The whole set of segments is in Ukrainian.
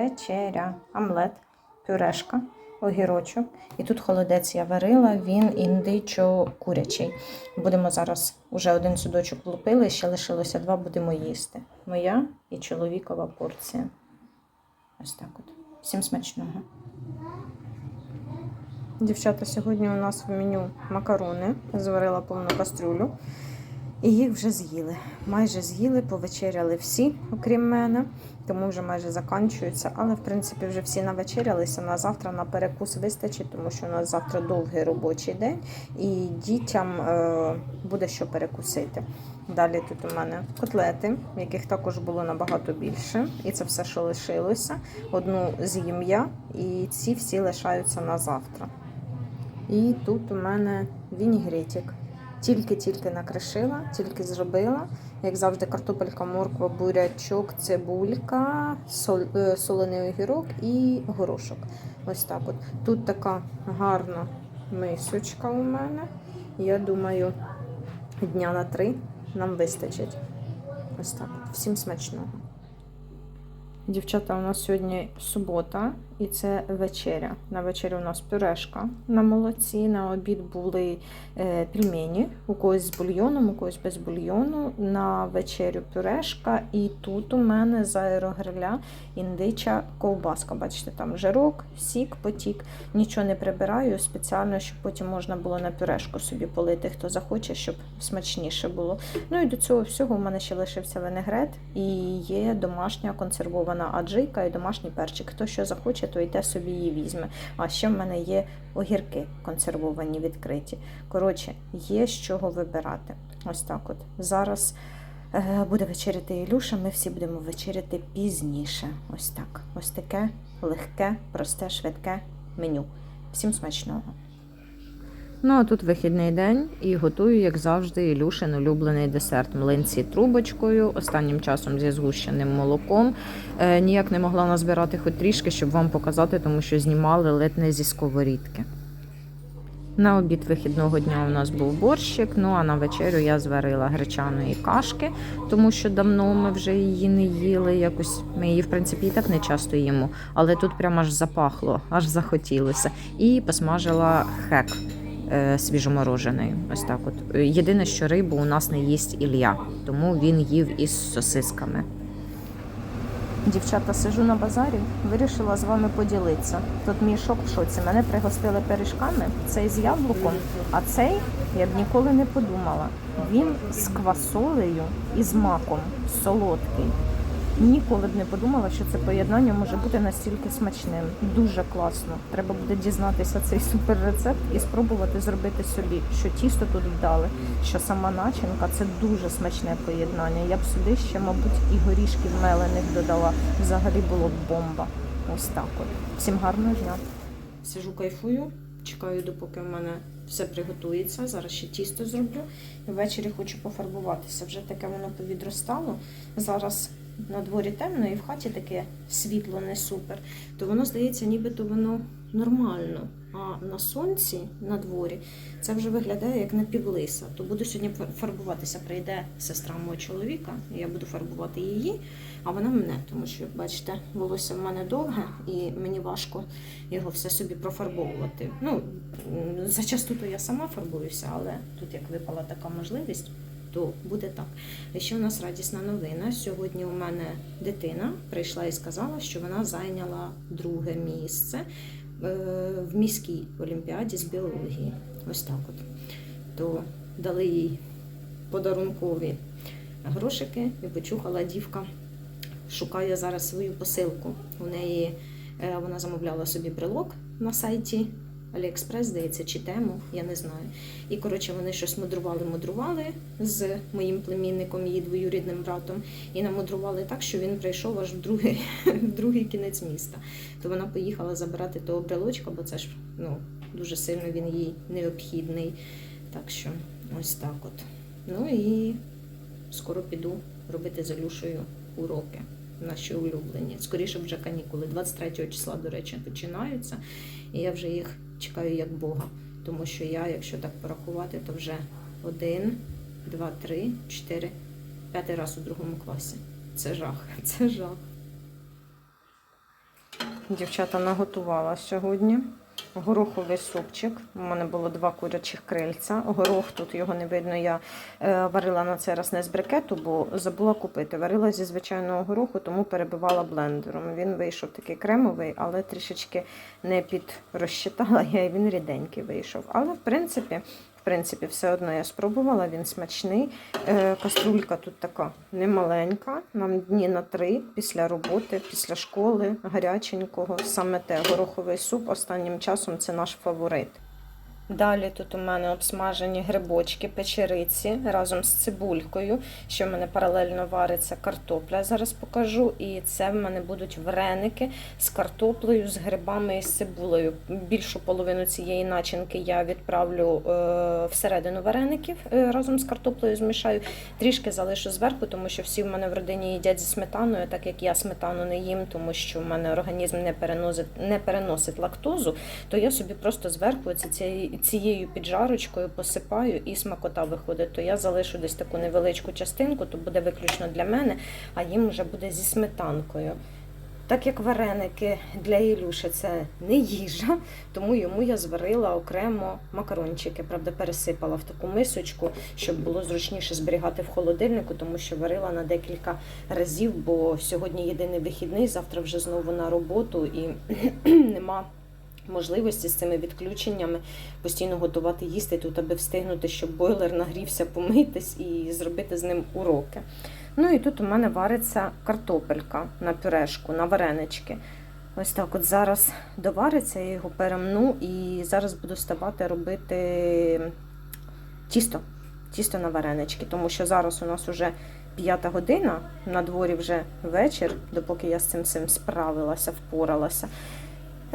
вечеря, омлет, пюрешка, огірочок. І тут холодець я варила, він індичо-курячий. Будемо зараз уже один судочок влупили, ще лишилося два, будемо їсти. Моя і чоловікова порція. Ось так от. Всім смачного. Дівчата, сьогодні у нас в меню макарони. Зварила повну кастрюлю. І їх вже з'їли. Майже з'їли, повечеряли всі, окрім мене, тому вже майже закінчується. Але, в принципі, вже всі навечерялися. На завтра на перекус вистачить, тому що у нас завтра довгий робочий день, і дітям е, буде що перекусити. Далі тут у мене котлети, яких також було набагато більше. І це все, що лишилося. Одну з'їм я, і ці всі лишаються на завтра. І тут у мене вінігретик. Тільки-тільки накришила, тільки зробила. Як завжди, картопелька, морква, бурячок, цибулька, е, солений огірок і горошок. Ось так от. Тут така гарна мисочка у мене. Я думаю, дня на три нам вистачить. Ось так. от. Всім смачного. Дівчата, у нас сьогодні субота, і це вечеря. На вечерю у нас пюрешка на молоці. На обід були е, пельмені, у когось з бульйоном, у когось без бульйону. На вечерю пюрешка. І тут у мене з аерогриля індича ковбаска. Бачите, там жирок, сік, потік. Нічого не прибираю спеціально, щоб потім можна було на пюрешку собі полити, хто захоче, щоб смачніше було. Ну і до цього всього у мене ще лишився винегрет і є домашня консервована аджика і домашній перчик. Хто що захоче, то йде собі її візьме. А ще в мене є огірки консервовані, відкриті. Коротше, є з чого вибирати. Ось так от. Зараз е, буде вечеряти Ілюша, ми всі будемо вечеряти пізніше. Ось так. Ось таке легке, просте, швидке меню. Всім смачного. Ну, а тут вихідний день і готую, як завжди, Ілюшин улюблений десерт млинці трубочкою, останнім часом зі згущеним молоком. Е, ніяк не могла назбирати хоч трішки, щоб вам показати, тому що знімали ледь не зі сковорідки. На обід вихідного дня у нас був борщик, ну а на вечерю я зварила гречаної кашки, тому що давно ми вже її не їли. Якось ми її, в принципі, і так не часто їмо, але тут прямо аж запахло, аж захотілося. І посмажила хек е, свіжоморожений. Ось так от. Єдине, що рибу у нас не їсть Ілля, тому він їв із сосисками. Дівчата, сижу на базарі, вирішила з вами поділитися. Тут мій шок в шоці. Мене пригостили пиріжками, цей з яблуком, а цей я б ніколи не подумала. Він з квасолею і з маком, солодкий. Ніколи б не подумала, що це поєднання може бути настільки смачним. Дуже класно. Треба буде дізнатися цей суперрецепт і спробувати зробити собі, що тісто тут вдали, що сама начинка це дуже смачне поєднання. Я б сюди ще, мабуть, і горішків мелених додала. Взагалі було б бомба. Ось так от. Всім гарного дня. Сижу, кайфую, чекаю, допоки в мене все приготується. Зараз ще тісто зроблю. Ввечері хочу пофарбуватися. Вже таке воно повідростало. Зараз на дворі темно і в хаті таке світло не супер, то воно здається, нібито воно нормально. А на сонці на дворі це вже виглядає як напівлиса. То буду сьогодні фарбуватися. Прийде сестра мого чоловіка, і я буду фарбувати її, а вона мене, тому що, бачите, волосся в мене довге і мені важко його все собі профарбовувати. Ну, зачасту то я сама фарбуюся, але тут як випала така можливість то буде так. Ще у нас радісна новина. Сьогодні у мене дитина прийшла і сказала, що вона зайняла друге місце е, в міській олімпіаді з біології. Ось так от. То дали їй подарункові грошики і почухала дівка. Шукає зараз свою посилку. У неї е, вона замовляла собі брелок на сайті Аліекспрес, здається, чи тему, я не знаю. І коротше, вони щось мудрували, мудрували з моїм племінником, її двоюрідним братом, і намудрували так, що він прийшов аж в другий, в другий кінець міста. То вона поїхала забирати того брелочка, бо це ж ну, дуже сильно він їй необхідний. Так що ось так от. Ну і скоро піду робити з Алюшею уроки. Наші улюблені. Скоріше вже канікули. 23 числа, до речі, починаються. І я вже їх чекаю як Бога. Тому що я, якщо так порахувати, то вже один, два, три, чотири, п'ятий раз у другому класі. Це жах. Це жах. дівчата наготувала сьогодні. Гороховий супчик. У мене було два курячих крильця. Горох тут його не видно. Я е, варила на цей раз не з брикету, бо забула купити. Варила зі звичайного гороху, тому перебивала блендером. Він вийшов такий кремовий, але трішечки не підрозчитала я, і він ріденький вийшов. Але в принципі, принципі, все одно я спробувала, він смачний. Е, каструлька тут така немаленька, нам дні на три після роботи, після школи, гаряченького. Саме те гороховий суп останнім часом це наш фаворит. Далі тут у мене обсмажені грибочки, печериці разом з цибулькою. Ще в мене паралельно вариться картопля, зараз покажу. І це в мене будуть вареники з картоплею, з грибами і з цибулею. Більшу половину цієї начинки я відправлю е, всередину вареників е, разом з картоплею змішаю. Трішки залишу зверху, тому що всі в мене в родині їдять зі сметаною, так як я сметану не їм, тому що в мене організм не переносить, не переносить лактозу, то я собі просто зверху ці- цією, цією піджарочкою посипаю і смакота виходить. То я залишу десь таку невеличку частинку, то буде виключно для мене, а їм вже буде зі сметанкою. Так як вареники для Ілюші це не їжа, тому йому я зварила окремо макарончики. Правда, пересипала в таку мисочку, щоб було зручніше зберігати в холодильнику, тому що варила на декілька разів, бо сьогодні єдиний вихідний, завтра вже знову на роботу і нема. Можливості з цими відключеннями постійно готувати їсти тут, аби встигнути, щоб бойлер нагрівся, помитись і зробити з ним уроки. Ну і тут у мене вариться картопелька на пюрешку, на варенички. Ось так от зараз довариться, я його перемну і зараз буду ставати робити тісто. Тісто на варенички, тому що зараз у нас уже п'ята година, на дворі вже вечір, допоки я з цим всім справилася, впоралася.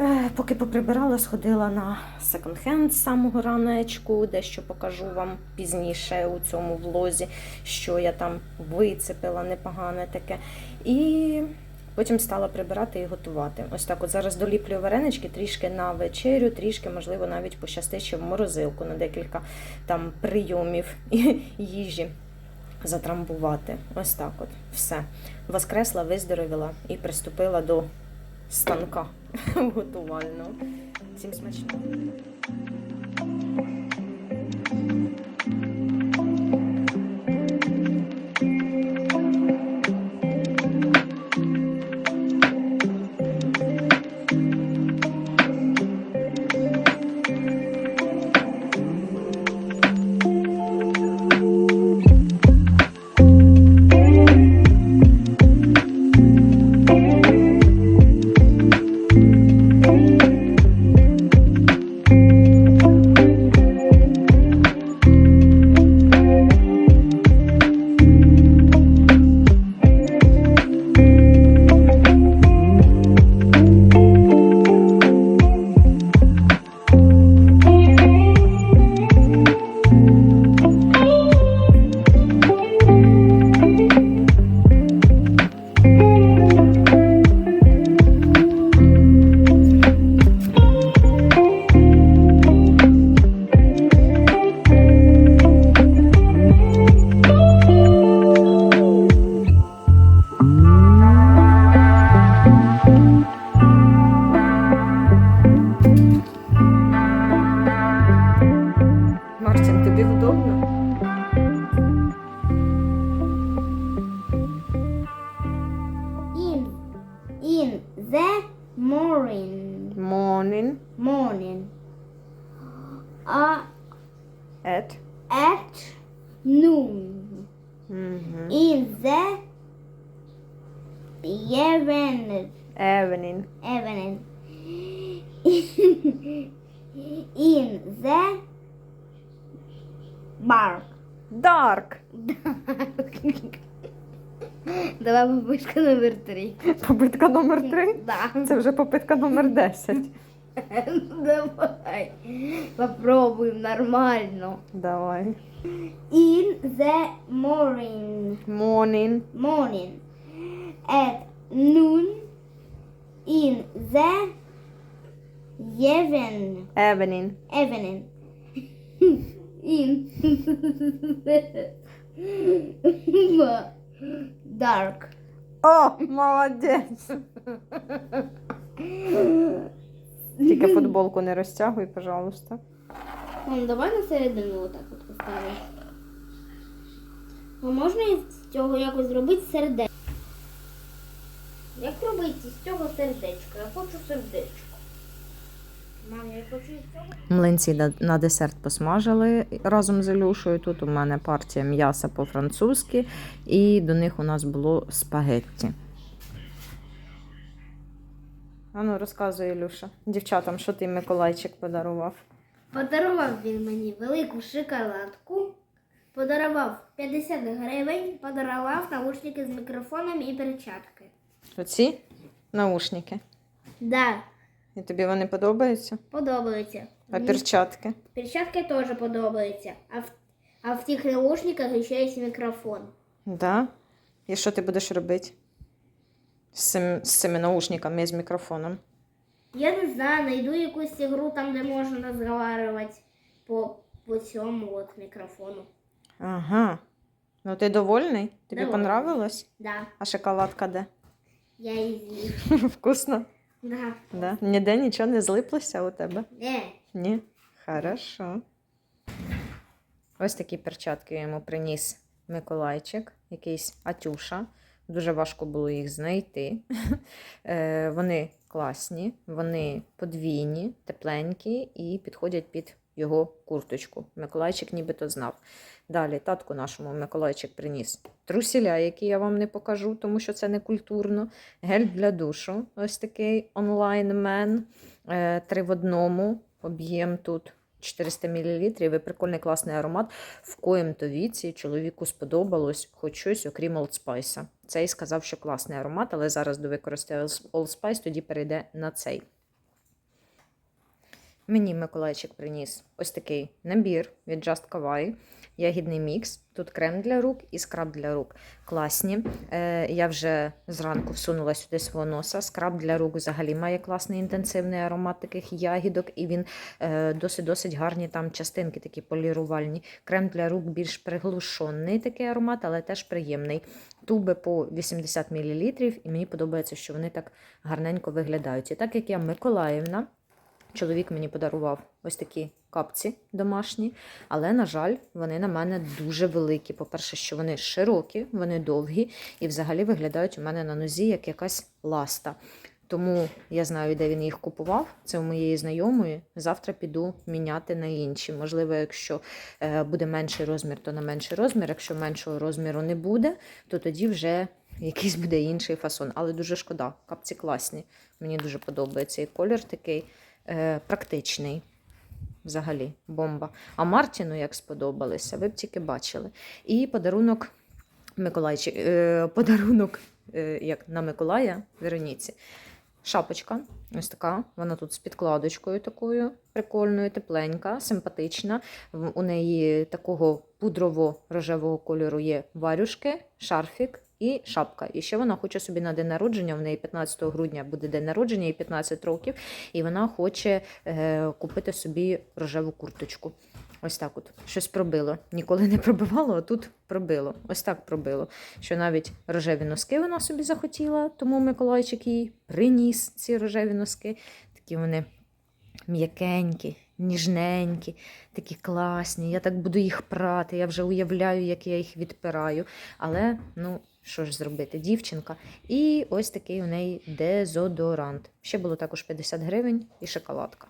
Е, Поки поприбирала, сходила на секонд-хенд з самого ранечку, дещо покажу вам пізніше у цьому влозі, що я там вицепила непогане таке. І потім стала прибирати і готувати. Ось так от зараз доліплюю варенички трішки на вечерю, трішки, можливо, навіть пощастить в морозилку на декілька там прийомів їжі затрамбувати. Ось так от. Все. Воскресла, виздоровіла і приступила до станка готувального. Всім смачного. Morning. Morning. Morning uh, at. at noon. Mm in the evening. Evening. evening. In the bar Dark. Давай попытка номер три. Попитка номер три. Да. Це вже попитка номер 10. Давай. Попробуем нормально. Давай. In the morning. Morning. Morning. At noon. In the evening. Evening. Evening. In dark. О, молодець. Тільки футболку не розтягуй, пожалуйста. Мам, давай на середину отак от поставимо. А можна із цього якось зробити сердечко? Як робити з цього сердечко? Я хочу сердечко. Мам, я хочу із цього. Млинці на- десерт посмажили разом з Ілюшею. Тут у мене партія м'яса по-французьки, і до них у нас було спагетті. Ану, розказуй, Ілюша, дівчатам, що ти Миколайчик подарував. Подарував він мені велику шоколадку, подарував 50 гривень, подарував наушники з мікрофоном і перчатки. Оці наушники. Да, І тобі вони подобаються? подобається. А Мені перчатки? перчатки теж подобаються. А в, а в тих наушниках ще є мікрофон. Да. І що ти будеш робити? З цим, з цими наушниками і з мікрофоном. Я не знаю, найду якусь ігру там, де можна розмовляти по, по цьому от мікрофону. Ага. Ну ти довольний? Тобі Довольна. понравилось? Да, А шоколадка де? я її з'їв. Вкусно? Да. Да. Ніде нічого не злиплося у тебе? Ні. Ні. Хорошо. Ось такі перчатки йому приніс Миколайчик, якийсь Атюша. Дуже важко було їх знайти. Е, Вони класні, вони подвійні, тепленькі і підходять під його курточку. Миколайчик нібито знав. Далі татку нашому Миколайчик приніс трусіля, які я вам не покажу, тому що це не культурно. Гель для душу. Ось такий онлайн-мен. Е, Три в одному. Об'єм тут 400 мл. І прикольний класний аромат. В коїм-то віці чоловіку сподобалось хоч щось, окрім Spice. Цей сказав, що класний аромат, але зараз до використання Spice тоді перейде на цей. Мені Миколайчик приніс ось такий набір від Just Kawaii. Ягідний мікс. Тут крем для рук і скраб для рук. Класні. Е, я вже зранку всунула сюди свого носа. Скраб для рук взагалі має класний інтенсивний аромат таких ягідок, і він е, досить-досить гарні там частинки, такі полірувальні. Крем для рук більш приглушений такий аромат, але теж приємний. Туби по 80 мл, і мені подобається, що вони так гарненько виглядають. І так як я Миколаївна, Чоловік мені подарував ось такі капці домашні, але, на жаль, вони на мене дуже великі. По-перше, що вони широкі, вони довгі і взагалі виглядають у мене на нозі як якась ласта. Тому я знаю, де він їх купував. Це у моєї знайомої. Завтра піду міняти на інші. Можливо, якщо е, буде менший розмір, то на менший розмір. Якщо меншого розміру не буде, то тоді вже якийсь буде інший фасон. Але дуже шкода. Капці класні. Мені дуже подобається. І колір такий е, практичний. Взагалі, бомба. А Мартіну як сподобалися, ви б тільки бачили. І подарунок Миколайчик, е, подарунок е, як на Миколая Вероніці. Шапочка, ось така. Вона тут з підкладочкою такою прикольною, тепленька, симпатична. У неї такого пудрово-рожевого кольору є варюшки, шарфік і шапка. І ще вона хоче собі на день народження. В неї 15 грудня буде день народження, їй 15 років, і вона хоче е, купити собі рожеву курточку. Ось так от щось пробило. Ніколи не пробивало, а тут пробило. Ось так пробило. Що навіть рожеві носки вона собі захотіла, тому Миколайчик їй приніс ці рожеві носки. Такі вони м'якенькі, ніжненькі, такі класні. Я так буду їх прати. Я вже уявляю, як я їх відпираю. Але, ну, що ж зробити, дівчинка. І ось такий у неї дезодорант. Ще було також 50 гривень і шоколадка.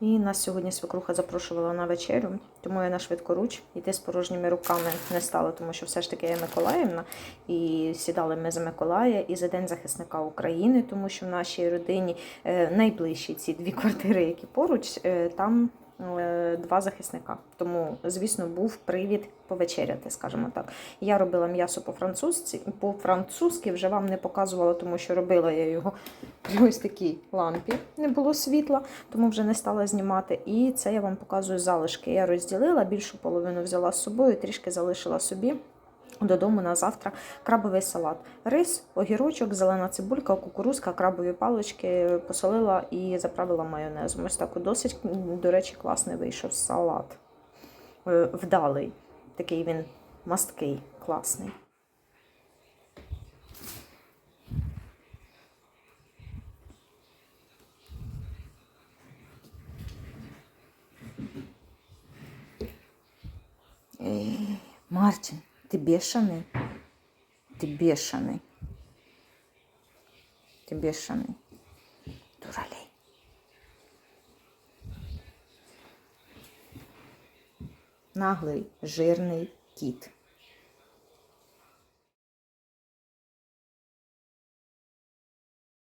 І нас сьогодні свекруха запрошувала на вечерю, тому я на швидкоруч йти з порожніми руками не стала, тому що все ж таки я Миколаївна. І сідали ми за Миколая і за День захисника України, тому що в нашій родині е, найближчі ці дві квартири, які поруч, е, там два захисника. Тому, звісно, був привід повечеряти, скажімо так. Я робила м'ясо по-французьці, по-французьки вже вам не показувала, тому що робила я його при ось такій лампі, не було світла, тому вже не стала знімати. І це я вам показую залишки. Я розділила, більшу половину взяла з собою, трішки залишила собі. Додому на завтра крабовий салат. Рис, огірочок, зелена цибулька, кукурузка, крабові палички посолила і заправила майонезом. Ось так досить, до речі, класний вийшов салат. Е, вдалий. Такий він масткий, класний. Мартін ти бешений? Ти бешений. Ти бешений. Дуралей. Наглий, жирний кіт.